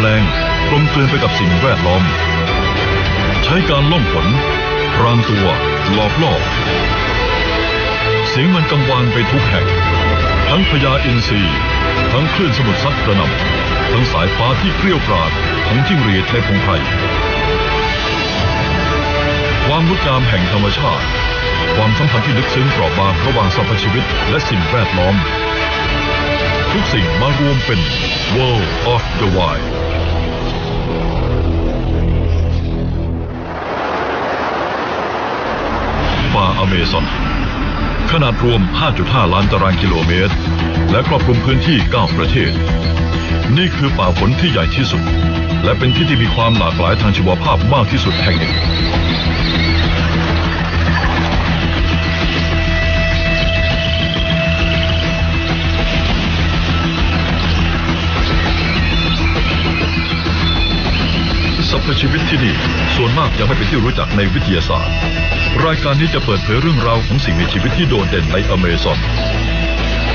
แมลงกลมกลืนไปกับสิ่งแวดล้อม ใช้การล่องหนพรางตัวหลอกล่อเสียงมันกังวานไปทุกแห่ง ทั้งพญาอินทรีทั้งคลื่นสมุทรซัดกระหน่ำทั้งสายฟ้าที่เกลี้ยวกราดทั้งจิ้งหรีดในพงไพรความงดงามแห่งธรรมชาติ ความสัมพันธ์ที่ลึกซึ้งเปราะบางระหว่างสรรพชีวิตและสิ่งแวดล้อม ทุกสิ่งมารวมเป็น World of the Wild ป่าอเมซอน ขนาดรวม 5.5 ล้านตารางกิโลเมตร และครอบคลุมพื้นที่ 9 ประเทศ นี่คือป่าฝนที่ใหญ่ที่สุด และเป็นที่ที่มีความหลากหลายทางชีวภาพมากที่สุดแห่งหนึ่ง มากยังไม่เป็นที่รู้จักในวิทยาศาสตร์ รายการนี้จะเปิดเผยเรื่องราวของสิ่งมีชีวิตที่โดดเด่นในอเมซอน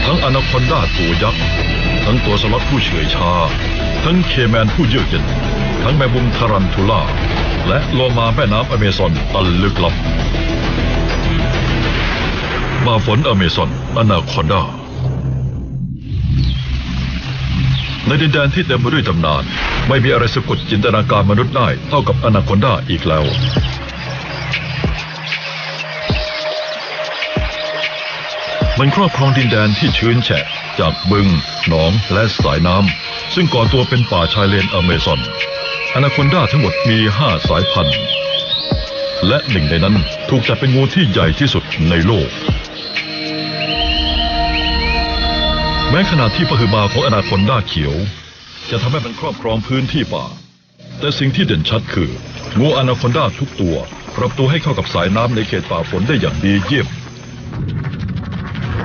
ทั้งอนาคอนดาตัวยักษ์ทั้งตัวสล็อตผู้เฉื่อยชา ทั้งเคแมนผู้เยือกเย็นทั้งแมงมุมทารันทูล่า และโลมาแม่น้ำอเมซอนอันลึกลับ มาฝนอเมซอนอนาคอนดา ในดินแดนที่เต็มไปด้วยตำนาน ไม่มีอะไรสะกดจินตนาการมนุษย์ได้เท่ากับอนาคอนดาอีกแล้ว มันครอบครองดินแดนที่ชื้นแฉะ จากบึง หนองและสายน้ำซึ่งก่อตัวเป็นป่าชายเลนอเมซอนอนาคอนดาทั้งหมดมีห้าสายพันธุ์ และหนึ่งในนั้นถูกจัดเป็นงูที่ใหญ่ที่สุดในโลก แม้ขนาดที่ปหือมาของอนาคอนด้าเขียว จะทำให้มันครอบครองพื้นที่ป่า แต่สิ่งที่เด่นชัดคืองูอนาคอนด้าทุกตัวปรับตัวให้เข้ากับสายน้ำในเขตป่าฝนได้อย่างดีเยี่ยม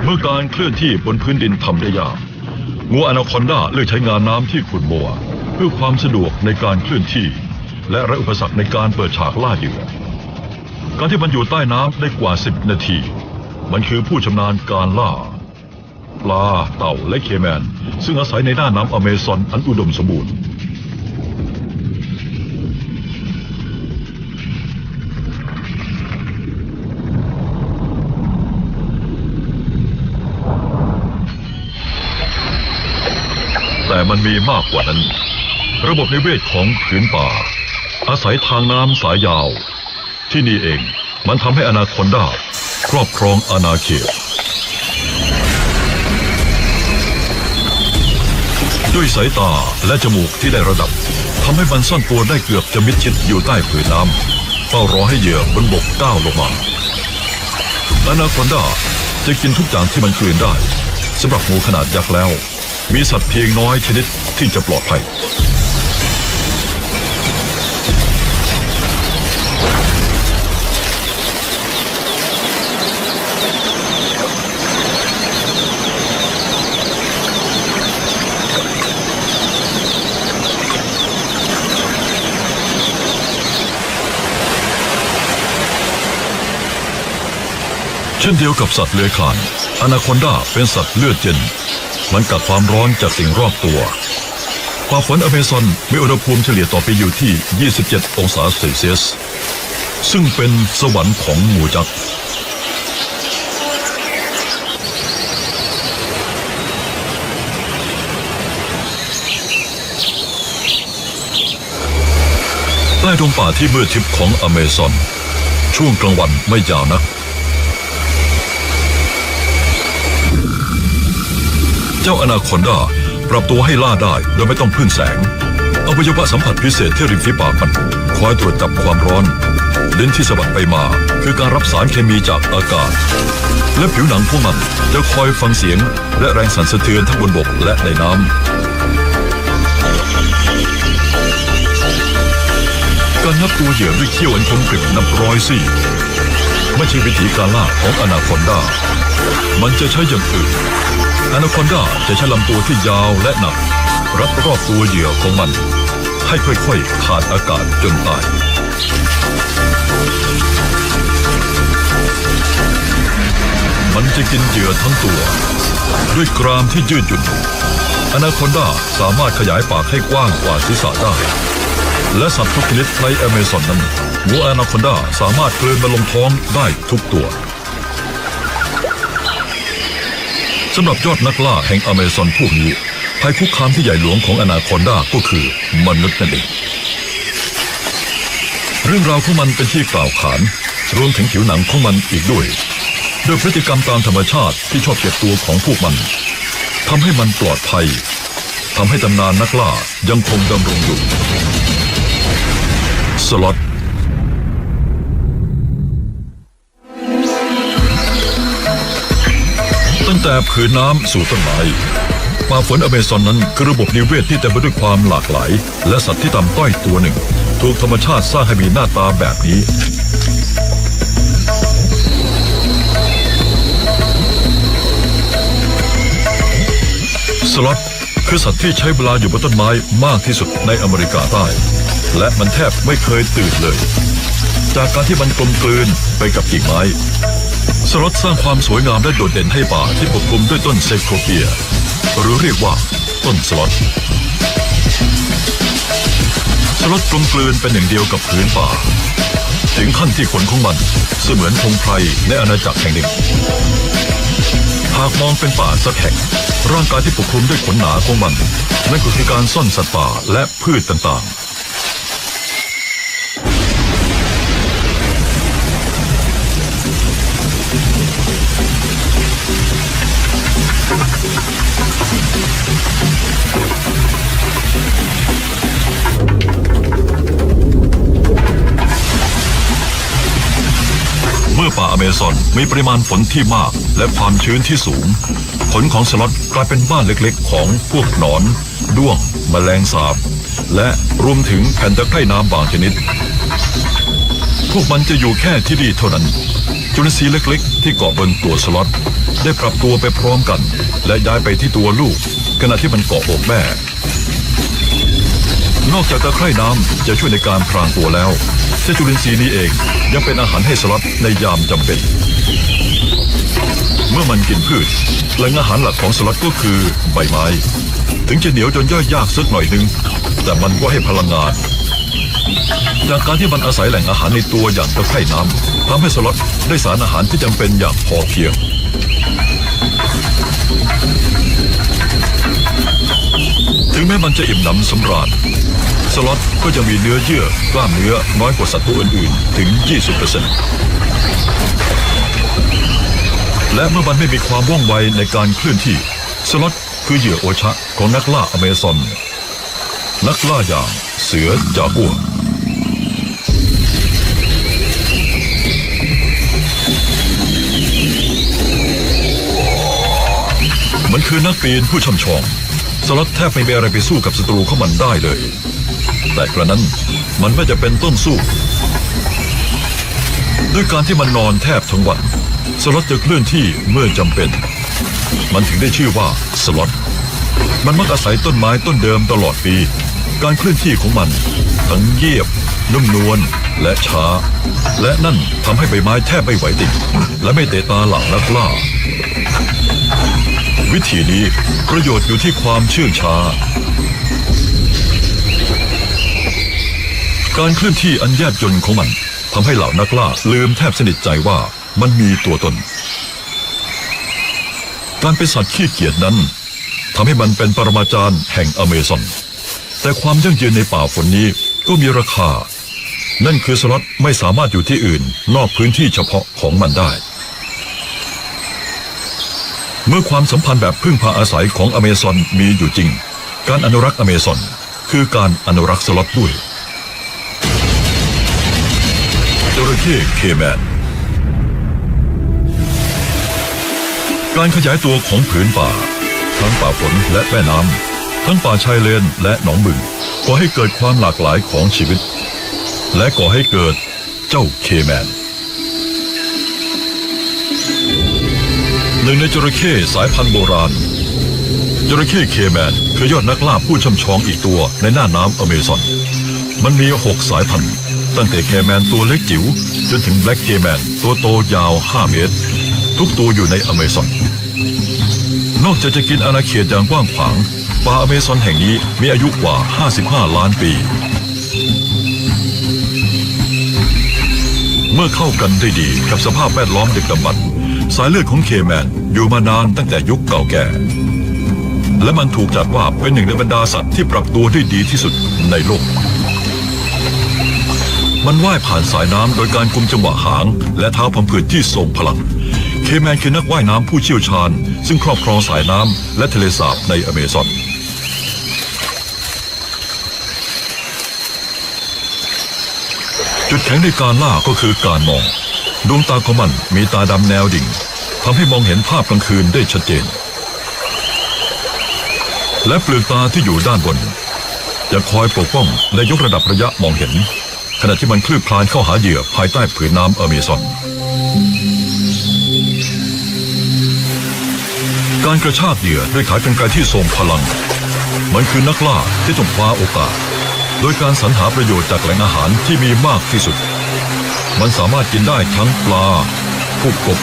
เมื่อการเคลื่อนที่บนพื้นดินทำได้ยากงูอนาคอนด้าเลือกใช้งานน้ำที่ขุ่นมัวเพื่อความสะดวกในการเคลื่อนที่ และร้อุปสรรคในการเปิดฉากล่าเหยื่อการที่มันอยู่ใต้น้ำได้กว่า 10 นาที มันคือผู้ชำนาญการล่า ปลา เต่าและเคแมน ซึ่งอาศัยในหน้าน้ำอเมซอนอันอุดมสมบูรณ์ แต่มันมีมากกว่านั้น ระบบนิเวศของผืนป่า อาศัยทางน้ำสายยาว ที่นี่เองมันทำให้อนาคอนดาครอบครองอาณาเขต ด้วยสายตาและจมูกที่ได้ระดับทำให้มันซ่อนตัวได้เกือบจะมิดชิดอยู่ใต้ผืนน้ำเฝ้ารอให้เหยื่อบนบกก้าวลงมาอนาคอนดาจะกินทุกอย่างที่มันกลืนได้สำหรับงูขนาดยักษ์แล้ว มีสัตว์เพียงน้อยชนิดที่จะปลอดภัย ช่นเดียวกับสัตว์เลื้อยคลานอนาคอนดาเป็นสัตว์เลือดเย็น มันกัดความร้อนจากสิ่งรอบตัวป่าฝนอเมซอนมีอุณหภูมิเฉลี่ยต่อปีอยู่ที่ 27 องศาเซลเซียส ซึ่งเป็นสวรรค์ของหมูจักใต้ดงป่าที่มืดทิพย์ของอเมซอน ช่วงกลางวันไม่ยาวนัก เจ้าอนาคอนดาปรับตัวให้ล่าได้โดยไม่ต้องพึ่งแสงอวัยวะสัมผัสพิเศษที่ริมฝีปากมันคอยตรวจจับความร้อนลิ้นที่สะบัดไปมาคือการรับสารเคมีจากอากาศ และผิวหนังพวกมันจะคอยฟังเสียง และแรงสั่นสะเทือนทั้งบนบกและในน้ำการนับตัวเหยื่อด้วยเขี้ยวอันคมกริบนับร้อยซี่ไม่ใช่วิธีการล่าของอนาคอนดา มันจะใช้อย่างอื่น อนาคอนดาจะใช้ลำตัวที่ยาวและหนัก รับรอบตัวเหยื่อของมัน ให้ค่อยๆขาดอากาศจนตายมันจะกินเหยื่อทั้งตัว ด้วยกรามที่ยืดหยุ่นอนาคอนดาสามารถขยายปากให้กว้างกว่าศีรษะได้ และสัตว์ทุกชนิดในอเมซอนนั้นวัวอนาคอนดาสามารถกลืนมาลงท้องได้ทุกตัว สำหรับยอดนักล่าแห่งอเมซอนพวกนี้ภัยคุกคามที่ใหญ่หลวงของอนาคอนดาก็คือมนุษย์นั่นเอง เรื่องราวของมันเป็นที่กล่าวขานรวมถึงผิวหนังของมันอีกด้วยด้วยพฤติกรรมตามธรรมชาติที่ชอบเก็บตัวของพวกมันทำให้มันปลอดภัยทำให้ตำนานนักล่ายังคงดำรงอยู่สล็อต แต่ผืนน้ำสู่ต้นไม้ป่าฝนอเมซอนนั้นคือระบบนิเวศที่เต็มไปด้วยความหลากหลาย และสัตว์ที่ต่ำต้อยตัวหนึ่ง ถูกธรรมชาติสร้างให้มีหน้าตาแบบนี้ สล็อตคือสัตว์ที่ใช้เวลาอยู่บนต้นไม้มากที่สุดในอเมริกาใต้ และมันแทบไม่เคยตื่นเลย จากการที่มันกลมกลืนไปกับกิ่งไม้ สล็อตสร้างความสวยงามและโดดเด่นให้ป่าที่ปกคลุมด้วยต้นเซโคเปีย หรือเรียกว่าต้นสล็อตสล็อตกลมกลืนเป็นหนึ่งเดียวกับพื้นป่า ถึงขั้นที่ขนของมันเสมือนพงไพรในอาณาจักรแห่งหนึ่งหากมองเป็นป่าสักแห่งร่างกายที่ปกคลุมด้วยขนหนาของมัน นั่นก็คือการซ่อนสัตว์ป่าและพืชต่างๆ อเมซอนมีปริมาณฝนที่มากและความชื้นที่สูง ผลของสล็อตกลายเป็นบ้านเล็กๆ ของพวกหนอน ด้วงแมลงสาบ และรวมถึงแผ่นตะไคร่น้ำบางชนิด พวกมันจะอยู่แค่ที่นี่เท่านั้น จุลินทรีย์เล็กๆ ที่เกาะบนตัวสล็อตได้ปรับตัวไปพร้อมกัน และย้ายไปที่ตัวลูก ขณะที่มันเกาะอกแม่ นอกจากตะไคร่น้ำจะช่วยในการพรางตัวแล้ว เจ้าจุลินทรีย์นี้เองยังเป็นอาหารให้สล็อตในยามจำเป็น เมื่อมันกินพืชแหล่งอาหารหลักของสล็อตก็คือใบไม้ ถึงจะเหนียวจนย่อยยากสักหน่อยหนึ่งแต่มันก็ให้พลังงานจากการที่มันอาศัยแหล่งอาหารในตัวอย่างตะไคร่น้ำทำให้สล็อตได้สารอาหารที่จำเป็นอย่างพอเพียงถึงแม้มันจะอิ่มหนำสำราญ สล็อตก็จะมีเนื้อเยื่อกล้ามเนื้อน้อยกว่าสัตว์ตัวอื่นๆ ถึง 20%และเมื่อมันไม่มีความว่องไวในการเคลื่อนที่สล็อตคือเหยื่อโอชะของนักล่าอเมซอน นักล่าอย่างเสือจากัวมันคือนักปีนผู้ช่ำชอง สล็อตแทบไม่มีอะไรไปสู้กับศัตรูของมันได้เลย แต่กระนั้นมันไม่จะเป็นต้นสู้ ด้วยการที่มันนอนแทบทั้งวัน สล็อตจะเคลื่อนที่เมื่อจำเป็น มันถึงได้ชื่อว่าสล็อตมันมักอาศัยต้นไม้ต้นเดิมตลอดปี การเคลื่อนที่ของมัน ทั้งเยียบนุ่มนวลและช้า และนั่นทำให้ใบไม้แทบไม่ไหวติด และไม่เตะตาหลังนักล่า วิธีนี้ประโยชน์อยู่ที่ความเชื่องช้า การเคลื่อนที่อันแยบยลของมันทำให้เหล่านักล่าลืมแทบสนิทใจว่ามันมีตัวตน การเป็นสัตว์ขี้เกียจนั้นทำให้มันเป็นปรมาจารย์แห่งอเมซอน แต่ความยั่งยืนในป่าฝนนี้ก็มีราคา นั่นคือสล็อตไม่สามารถอยู่ที่อื่นนอกพื้นที่เฉพาะของมันได้ เมื่อความสัมพันธ์แบบพึ่งพาอาศัยของอเมซอนมีอยู่จริง การอนุรักษ์อเมซอนคือการอนุรักษ์สล็อตด้วย จระเข้เคแมนการขยายตัวของผืนป่า ทั้งป่าฝนและแม่น้ำทั้งป่าชายเลนและหนองบึงก่อให้เกิดความหลากหลายของชีวิต และก่อให้เกิดเจ้าเคแมนหนึ่งในจระเข้สายพันธุ์โบราณ จระเข้เคแมนคือยอดนักล่าผู้ช่ำชองอีกตัวในหน้าน้ำอเมซอน มันมีหกสายพันธุ์ ตั้งแต่เคแมนตัวเล็กจิ๋วจนถึงแบล็กเคแมนตัวโตยาว 5 เมตร ทุกตัวอยู่ในอเมซอน นอกจากจะกินอาณาเขตอย่างกว้างขวางป่าอเมซอนแห่งนี้มีอายุกว่า 55 ล้านปี เมื่อเข้ากันได้ดีกับสภาพแวดล้อมดึกดำบรรพ์สายเลือดของเคแมนอยู่มานานตั้งแต่ยุคเก่าแก่ และมันถูกจัดว่าเป็นหนึ่งในบรรดาสัตว์ที่ปรับตัวได้ดีที่สุดในโลก มันว่ายผ่านสายน้ำโดยการกุมจังหวะหาง และเท้าพัมผืดที่ทรงพลัง เคแมนคือนักว่ายน้ำผู้เชี่ยวชาญ ซึ่งครอบครองสายน้ำและทะเลสาบในอเมซอนจุดแข็งในการล่าก็คือการมอง ดวงตาของมันมีตาดำแนวดิ่งทำให้มองเห็นภาพกลางคืนได้ชัดเจน และเปลือกตาที่อยู่ด้านบนจะคอยปกป้องและยกระดับระยะมองเห็น ขณะที่มันคลืบคลานเข้าหาเหยื่อภายใต้ผืนน้ำอเมซอน การกระชากเหยื่อด้วยขากรรไกรที่ทรงพลัง มันคือนักล่าที่ต้องคว้าโอกาส โดยการสรรหาประโยชน์จากแหล่งอาหารที่มีมากที่สุด มันสามารถกินได้ทั้งปลาพวกกบ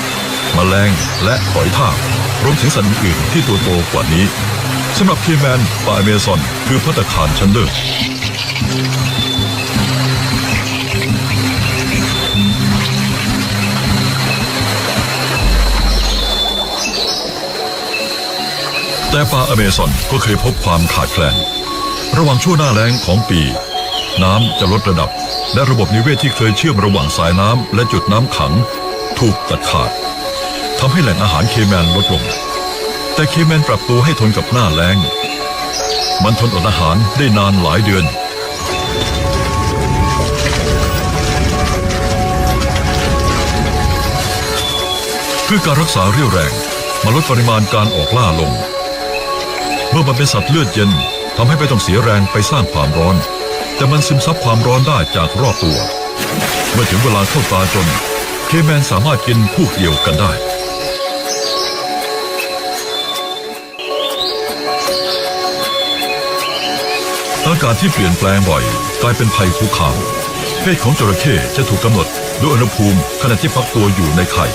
แมลงและหอยทากรวมถึงสัตว์อื่นที่ตัวโตกว่านี้สำหรับเคแมนป่าเมซอนคือพัตตาคารชั้นเลิศ แต่ป่าอเมซอนก็เคยพบความขาดแคลน ระหว่างช่วงหน้าแล้งของปี น้ำจะลดระดับ และระบบนิเวศที่เคยเชื่อมระหว่างสายน้ำและจุดน้ำขัง ถูกตัดขาดทำให้แหล่งอาหารเคแมนลดลง แต่เคแมนปรับตัวให้ทนกับหน้าแล้ง มันทนอดอาหารได้นานหลายเดือนเพื่อการรักษาเรี่ยวแรงมาลดปริมาณการออกล่าลง เมื่อมันเป็นสัตว์เลือดเย็นทำให้ไม่ต้องเสียแรงไปสร้างความร้อน แต่มันซึมซับความร้อนได้จากรอบตัว เมื่อถึงเวลาเข้าตาจน เคแมนสามารถกินพวกเดียวกันได้อากาศที่เปลี่ยนแปลงบ่อยกลายเป็นภัยคุกคามเพศของจระเข้จะถูกกำหนดด้วยอุณหภูมิขณะที่พักตัวอยู่ในไข่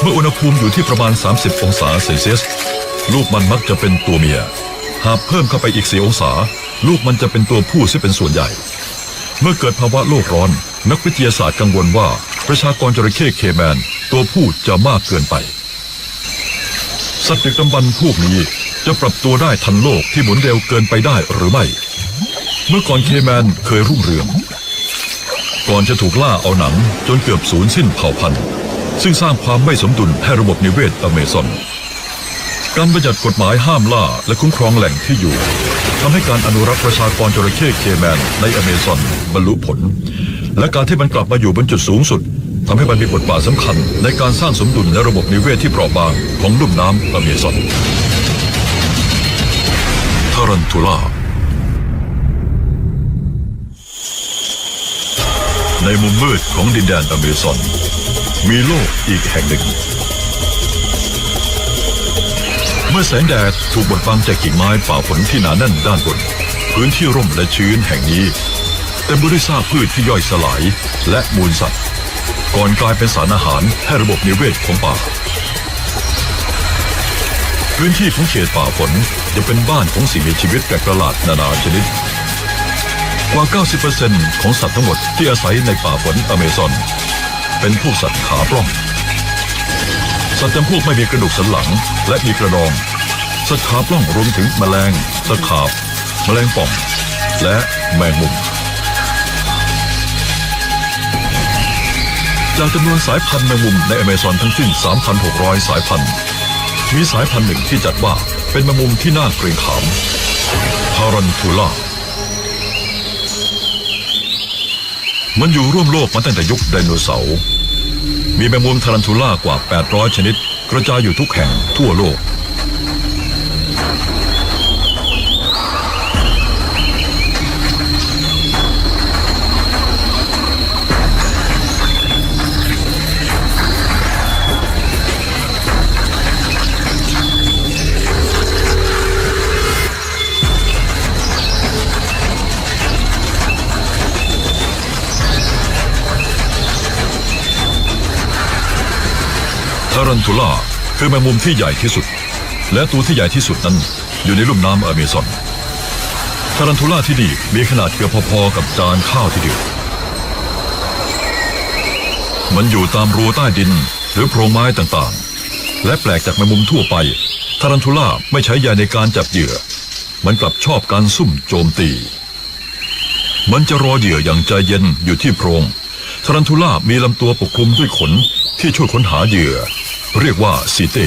เมื่ออุณหภูมิอยู่ที่ประมาณ 30 องศาเซลเซียส ลูกมันมักจะเป็นตัวเมีย หากเพิ่มเข้าไปอีก4องศา ลูกมันจะเป็นตัวผู้ซึ่งเป็นส่วนใหญ่ เมื่อเกิดภาวะโลกร้อน นักวิทยาศาสตร์กังวลว่า ประชากรจระเข้เคแมน ตัวผู้จะมากเกินไป สัตว์ดึกดำบรรพวกนี้จะปรับตัวได้ทันโลกที่หมุนเร็วเกินไปได้หรือไม่ เมื่อก่อนเคแมนเคยรุ่งเรือง ก่อนจะถูกล่าเอาหนังจนเกือบสูญสิ้นเผ่าพันธุ์ ซึ่งสร้างความไม่สมดุลให้ระบบนิเวศอเมซอน การบัญญัติกฎหมายห้ามล่าและคุ้มครองแหล่งที่อยู่ทำให้การอนุรักษ์ประชากรจระเข้เคแมนในอเมซอนบรรลุผล และการที่มันกลับมาอยู่บนจุดสูงสุดทำให้มันมีบทบาทสำคัญในการสร้างสมดุลในระบบนิเวศที่เปราะบางของลุ่มน้ำอเมซอนทารันทูล่าในมุมมืดของดินแดนอเมซอน มีโลกอีกแห่งหนึ่ง เมื่อแสงแดดถูกบดบังจากกิ่งไม้ป่าฝนที่หนาแน่นด้านบน พื้นที่ร่มและชื้นแห่งนี้เต็มไปด้วยซากพืชที่ย่อยสลายและมูลสัตว์ ก่อนกลายเป็นสารอาหารให้ระบบนิเวศของป่า พื้นที่ของเขตป่าฝนจะเป็นบ้านของสิ่งมีชีวิตแปลกประหลาดนานาชนิด กว่า 90%ของสัตว์ทั้งหมดที่อาศัยในป่าฝนอเมซอน เป็นพวกสัตว์ขาปล้อง สัตว์จำพวกไม่มีกระดูกสันหลัง และมีกระดอง สัตว์ขาปล้องรวมถึงแมลงตะขาบ แมลงป่อง และแมงมุม จากจำนวนสายพันธุ์แมงมุมในอเมซอนทั้งสิ้น 3,600 สายพันธุ์ มีสายพันธุ์หนึ่งที่จัดว่าเป็นแมงมุมที่น่าเกรงขามทารันทูล่ามันอยู่ร่วมโลกมาตั้งแต่ยุคไดโนเสาร์ มีแมงมุมทารันทูล่ากว่า 800 ชนิด กระจายอยู่ทุกแห่งทั่วโลการันทูล่าคือแมงมุมที่ใหญ่ที่สุด และตัวที่ใหญ่ที่สุดนั้นอยู่ในลุ่มน้ำอเมซอนทารันทูล่าที่นี่มีขนาดเกือบพอๆกับจานข้าวทีเดียว มันอยู่ตามรูใต้ดินหรือโพรงไม้ต่างๆ และแปลกจากแมงมุมทั่วไปทารันทูล่าไม่ใช้ใยในการจับเหยื่อ มันกลับชอบการซุ่มโจมตี มันจะรอเหยื่ออย่างใจเย็นอยู่ที่โพรงทารันทูล่ามีลำตัวปกคลุมด้วยขนที่ช่วยค้นหาเหยื่อ เรียกว่าซีเต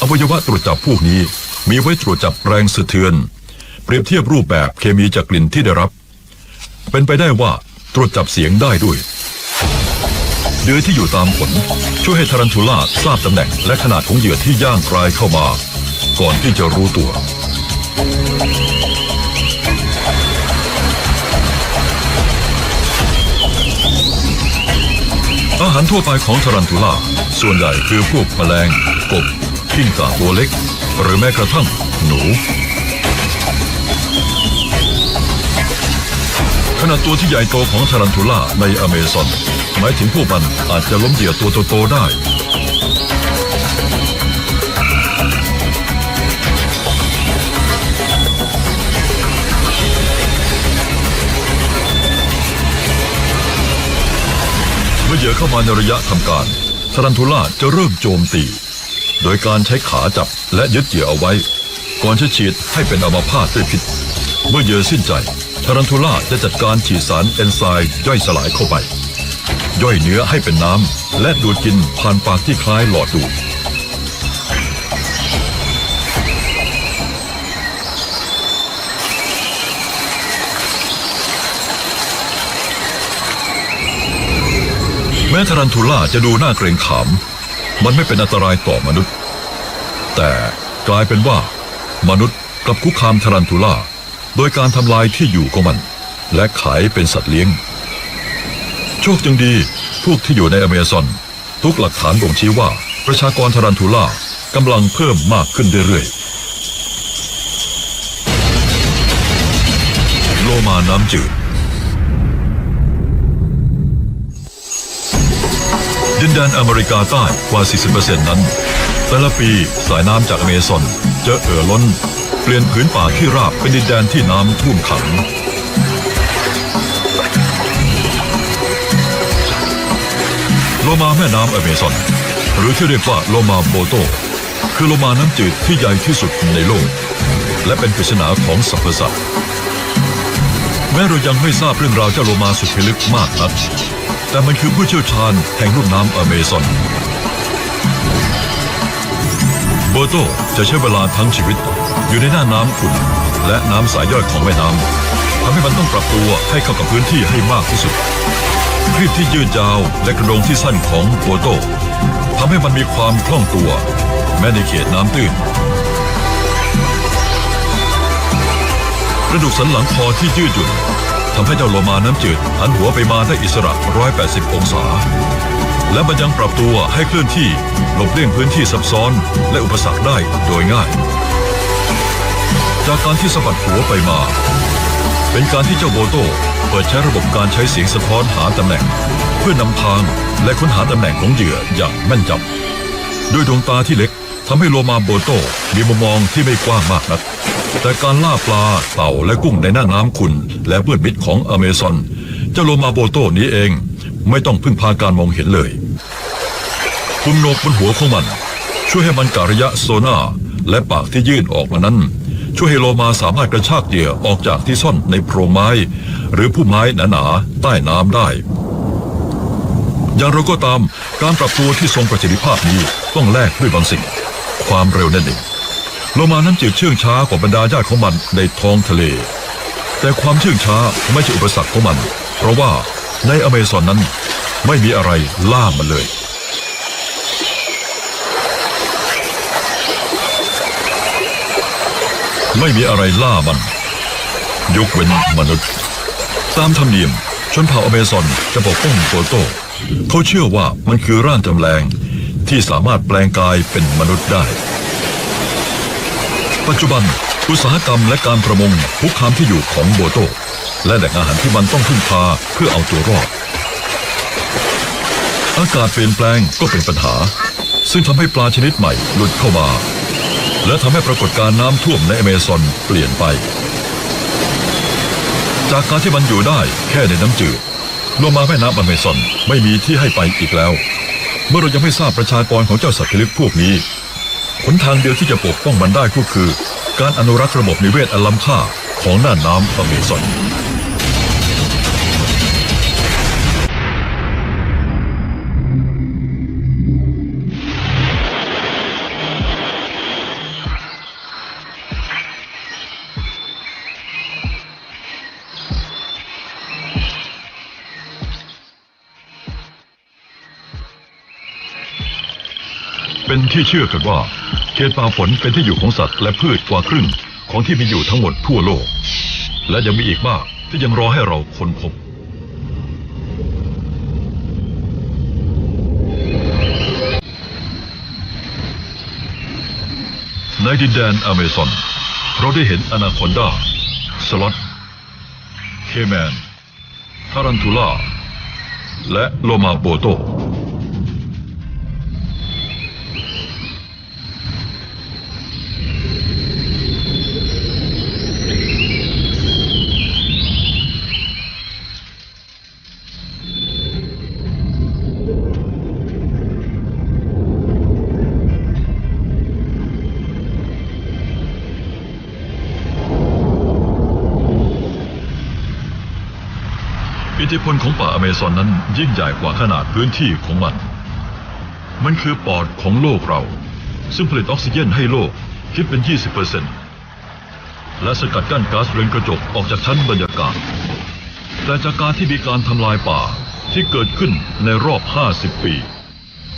อวัยวะตรวจจับพวกนี้มีไว้ตรวจจับแรงสะเทือน เปรียบเทียบรูปแบบเคมีจากกลิ่นที่ได้รับ เป็นไปได้ว่าตรวจจับเสียงได้ด้วยเดือยที่อยู่ตามขนช่วยให้ทารันทูล่าทราบตำแหน่งและขนาดของเหยื่อที่ย่างกรายเข้ามา ก่อนที่จะรู้ตัว อาหารทั่วไปของทารันทูล่าส่วนใหญ่คือพวกแมลง กบกิ้งก่าตัวเล็ก หรือแม้กระทั่งหนู ขนาดตัวที่ใหญ่โตของทารันทูล่าในอเมซอนหมายถึงพวกมันอาจจะล้มเหยื่อตัวโตๆได้ เมื่อเหยื่อเข้ามาในระยะทำการทารันทูล่าจะเริ่มโจมตี โดยการใช้ขาจับและยึดเหยื่อเอาไว้ ก่อนจะฉีดให้เป็นอัมาพาตด้วยพิษ เมื่อเหยื่อสิ้นใจทารันทูล่าจะจัดการฉีดสารเอนไซม์ย่อยสลายเข้าไป ย่อยเนื้อให้เป็นน้ำและดูดกินผ่านปากที่คล้ายหลอดดูด แม้ทารันทูล่าจะดูน่าเกรงขาม มันไม่เป็นอันตรายต่อมนุษย์ แต่กลายเป็นว่า มนุษย์กลับคุกคามทารันทูล่า โดยการทำลายที่อยู่ของมัน และขายเป็นสัตว์เลี้ยง โชคยังดีพวกที่อยู่ในอเมซอน ทุกหลักฐานบ่งชี้ว่าประชากรทารันทูล่ากำลังเพิ่มมากขึ้นเรื่อยๆ โลมาน้ำจืด นแดนอเมริกาใต้กว่า 40%นั้น แต่ละปีสายน้ำจากอเมซอนจะเอ่อล้น เปลี่ยนผืนป่าที่ราบเป็นดินแดนที่น้ำท่วมขัง โลมาแม่น้ำอเมซอน หรือที่เรียกว่าโลมาโบโต คือโลมาน้ำจืดที่ใหญ่ที่สุดในโลก และเป็นปริศนาของสรรพสัตว์แม้เรายังไม่ทราบเรื่องราวเจ้าโลมาสุดพิลึกมากนัก แต่มันคือผู้เชี่ยวชาญแห่งลุ่มน้ำอเมซอนโบโตจะใช้เวลาทั้งชีวิต อยู่ในหน้าน้ำขุ่นและน้ำสายย่อยของแม่น้ำทำให้มันต้องปรับตัวให้เข้ากับพื้นที่ให้มากที่สุดครีบที่ยืดยาวและกระโดงที่สั้นของโบโตทำให้มันมีความคล่องตัว แม้ในเขตน้ำตื้นกระดูกสันหลังคอที่ยืดหยุ่น ทำให้เจ้าโลมาน้ำจืดหันหัวไปมาได้อิสระ 180 องศา และมันยังปรับตัวให้เคลื่อนที่หลบเลี่ยงพื้นที่ซับซ้อน และอุปสรรคได้โดยง่าย จากการที่สะบัดหัวไปมา เป็นการที่เจ้าโบโตเปิดใช้ระบบการใช้เสียงสะท้อนหาตำแหน่ง เพื่อนำทางและค้นหาตำแหน่งของเหยื่ออย่างแม่นยำด้วยดวงตาที่เล็กทำให้โลมาโบโตมีมุมมองที่ไม่กว้างมากนัก แต่การล่าปลาเต่าและกุ้งในหน้าน้ำขุ่นและมืดมิดของอเมซอนเจ้าโลมาโบโตนี้เองไม่ต้องพึ่งพาการมองเห็นเลยคุมโหนกบนหัวของมัน ช่วยให้มันการะยะโซน่าและปากที่ยื่นออกมานั้น ช่วยให้โลมาสามารถกระชากเหยื่อออกจากที่ซ่อนในโพรงไม้ หรือพุ่มไม้หนาๆใต้น้ำได้ อย่างไรก็ตามการปรับตัวที่ทรงประสิทธิภาพนี้ต้องแลกด้วยบางสิ่ง ความเร็วนั่นเอง โลมาน้ำจืดเชื่องช้ากว่าบรรดาญาติของมันในท้องทะเล แต่ความเชื่องช้าไม่ใช่อุปสรรคของมัน เพราะว่าในอเมซอนนั้นไม่มีอะไรล่ามันเลย ไม่มีอะไรล่ามัน ยกเว้นมนุษย์ ตามธรรมเนียมชนเผ่าอเมซอนจะปกป้องโตโต้เขาเชื่อว่ามันคือร่างจำแรงที่สามารถแปลงกายเป็นมนุษย์ได้ ปัจจุบัน อุตสาหกรรมและการประมงคุกคามที่อยู่ของโบโต และแหล่งอาหารที่มันต้องพึ่งพาเพื่อเอาตัวรอด อากาศเปลี่ยนแปลงก็เป็นปัญหา ซึ่งทำให้ปลาชนิดใหม่หลุดเข้ามา และทำให้ปรากฏการณ์น้ำท่วมในอเมซอนเปลี่ยนไป จากการที่มันอยู่ได้แค่ในน้ำจืดลงมาแม่น้ำอเมซอนไม่มีที่ให้ไปอีกแล้ว เมื่อเรายังไม่ทราบประชากรของเจ้าสัตว์ชนิดพวกนี้ หนทางเดียวที่จะปกป้องมันได้ก็คือ การอนุรักษ์ระบบนิเวศอันล้ำค่าของน่านน้ำอเมซอน ที่เชื่อกันว่า เขตป่าฝนเป็นที่อยู่ของสัตว์และพืชกว่าครึ่งของที่มีอยู่ทั้งหมดทั่วโลก และยังมีอีกมากที่ยังรอให้เราค้นพบในดินแดนอเมซอน เราได้เห็นอนาคอนดา สล็อต เคแมนทารันทูล่า และโลมาโบโต ธิพลของป่าอเมซอนนั้นยิ่งใหญ่กว่าขนาดพื้นที่ของมัน มันคือปอดของโลกเรา ซึ่งผลิตออกซิเจนให้โลกคิดเป็น 20%และสกัดกั้นก๊าซเรือนกระจกออกจากชั้นบรรยากาศ แต่จากการที่มีการทำลายป่าที่เกิดขึ้นในรอบ 50 ปี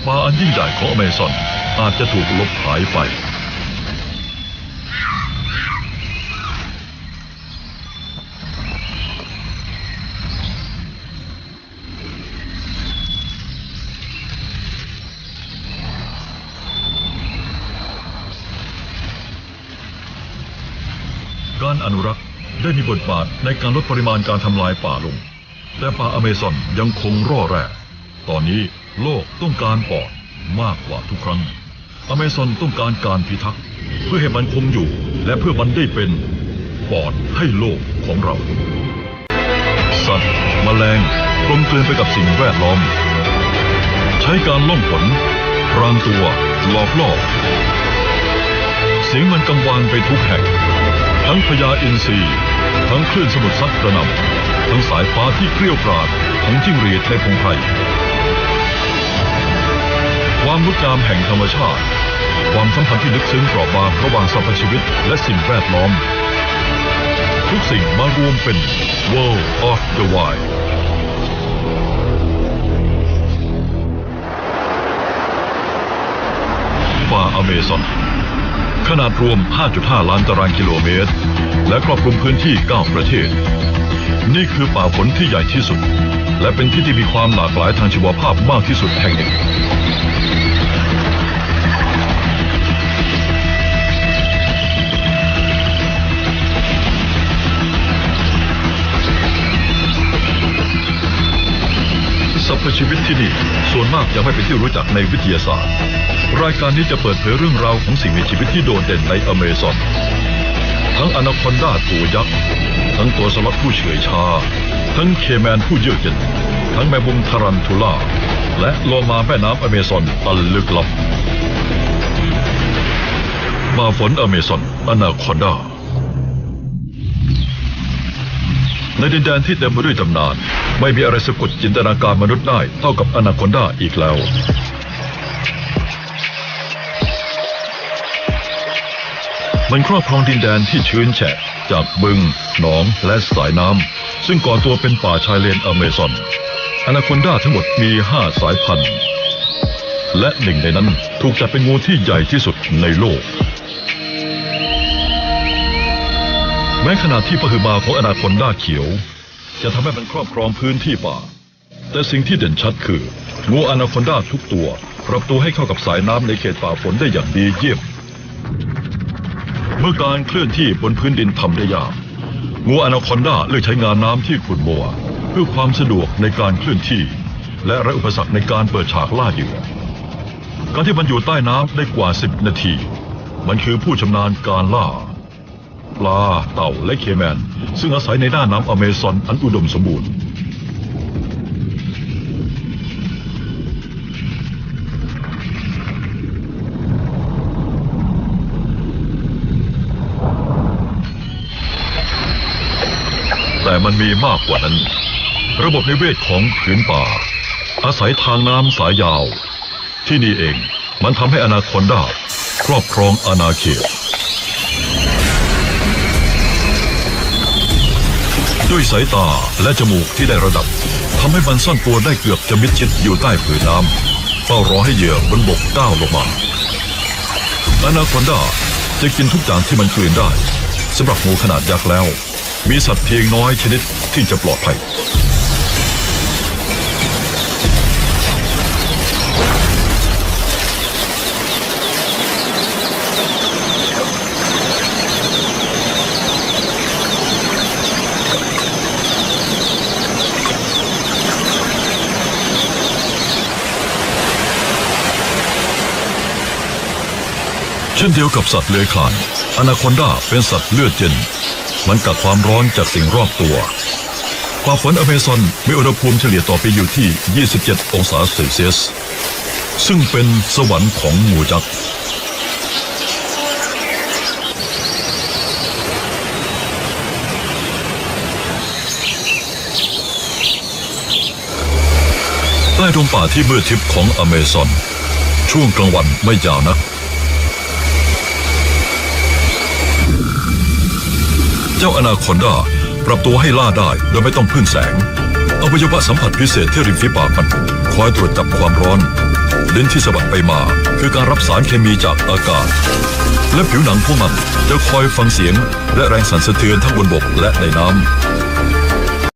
ป่าอันยิ่งใหญ่ของอเมซอนอาจจะถูกลบหายไป การอนุรักษ์ได้มี บทบาทในการลดปริมาณการทำลายป่าลง แต่ป่าอเมซอนยังคงร่อแร่ตอนนี้โลกต้องการปอดมากกว่าทุกครั้ง อเมซอนต้องการการพิทักษ์ เพื่อให้มันคงอยู่ และเพื่อมันได้เป็นปอดให้โลกของเรา สัตว์แมลงกลมกลืนไปกับสิ่งแวดล้อม ใช้การล่องผลรางตัวหลอกล่อเสียงมันกังวานไปทุกแห่ง ทั้งพญาอินทรีย์ ทั้งคลื่นสมุทรซัดกระหน่ำทั้งสายฟ้าที่เกลี้ยวกราดของจิ้งหรีดในพงไพรความงดงามแห่งธรรมชาติ ความสัมพันธ์ที่ลึกซึ้งเปราะบางระหว่างสรรพชีวิตและสิ่งแวดล้อม ทุกสิ่งมารวมเป็น World of the Wild ป่าอเมซอน ขนาดรวม 5.5 ล้านตารางกิโลเมตร และครอบคลุมพื้นที่ 9 ประเทศ นี่คือป่าฝนที่ใหญ่ที่สุด และเป็นที่ที่มีความหลากหลายทางชีวภาพมากที่สุดแห่งหนึ่งสรรพชีวิตที่นี่ส่วนมากยังไม่เป็นที่รู้จักในวิทยาศาสตร์ รายการนี้จะเปิดเผยเรื่องราวของสิ่งมีชีวิตที่โดดเด่นในอเมซอน ทั้งอนาคอนดาตัวยักษ์ ทั้งตัวสล็อตผู้เฉื่อยชา ทั้งเคแมนผู้เยือกเย็น ทั้งแมงมุมทารันทูล่า และโลมาแม่น้ำอเมซอนอันลึกลับ มาฝนอเมซอนอนาคอนดาในดินแดนที่เต็มไปด้วยตำนาน ไม่มีอะไรสะกดจินตนาการมนุษย์ได้เท่ากับอนาคอนดาอีกแล้ว มันครอบครองดินแดนที่ชื้นแฉะ จากบึง หนองและสายน้ำ ซึ่งก่อตัวเป็นป่าชายเลนอเมซอนอนาคอนดาทั้งหมดมีห้าสายพันธุ์ และหนึ่งในนั้นถูกจัดเป็นงูที่ใหญ่ที่สุดในโลก แม้ขนาดที่ปะหือมาของอนาคอนดาเขียว จะทำให้มันครอบครองพื้นที่ป่า แต่สิ่งที่เด่นชัดคือ งูอนาคอนดาทุกตัวปรับตัวให้เข้ากับสายน้ำในเขตป่าฝนได้อย่างดีเยี่ยม เมื่อการเคลื่อนที่บนพื้นดินทำได้ยากงูอนาคอนดาเลือกใช้งานน้ำที่ขุ่นมัว เพื่อความสะดวกในการเคลื่อนที่ และไร้อุปสรรคในการเปิดฉากล่าเหยื่อการที่มันอยู่ใต้น้ำได้กว่า 10 นาที มันคือผู้ชำนาญการล่า ปลา เต่าและเคแมน ซึ่งอาศัยในหน้าน้ำอเมซอนอันอุดมสมบูรณ์ มันมีมากกว่านั้น ระบบนิเวศของผืนป่า อาศัยทางน้ำสายยาว ที่นี่เองมันทำให้อนาคอนดาครอบครองอาณาเขต ด้วยสายตาและจมูกที่ได้ระดับทำให้มันซ่อนตัวได้เกือบจะมิดชิดอยู่ใต้ผืนน้ำเฝ้ารอให้เหยื่อบนบกก้าวลงมาอนาคอนดาจะกินทุกอย่างที่มันกลืนได้สำหรับงูขนาดยักษ์แล้ว มีสัตว์เพียงน้อยชนิดที่จะปลอดภัย เช่นเดียวกับสัตว์เลื้อยคลานอนาคอนดาเป็นสัตว์เลือดเย็น มันกักความร้อนจากสิ่งรอบตัวป่าฝนอเมซอนมีอุณหภูมิเฉลี่ยต่อปีอยู่ที่ 27 องศาเซลเซียส ซึ่งเป็นสวรรค์ของหมูจักใต้ดงป่าที่มืดทิพย์ของอเมซอน ช่วงกลางวันไม่ยาวนัก เจ้าอนาคอนดาปรับตัวให้ล่าได้โดยไม่ต้องพึ่งแสงอวัยวะสัมผัสพิเศษที่ริมฝีปากมันคอยตรวจจับความร้อน ลิ้นที่สะบัดไปมา คือการรับสารเคมีจากอากาศ และผิวหนังพวกมันจะคอยฟังเสียงและแรงสั่นสะเทือนทั้งบนบกและในน้ำ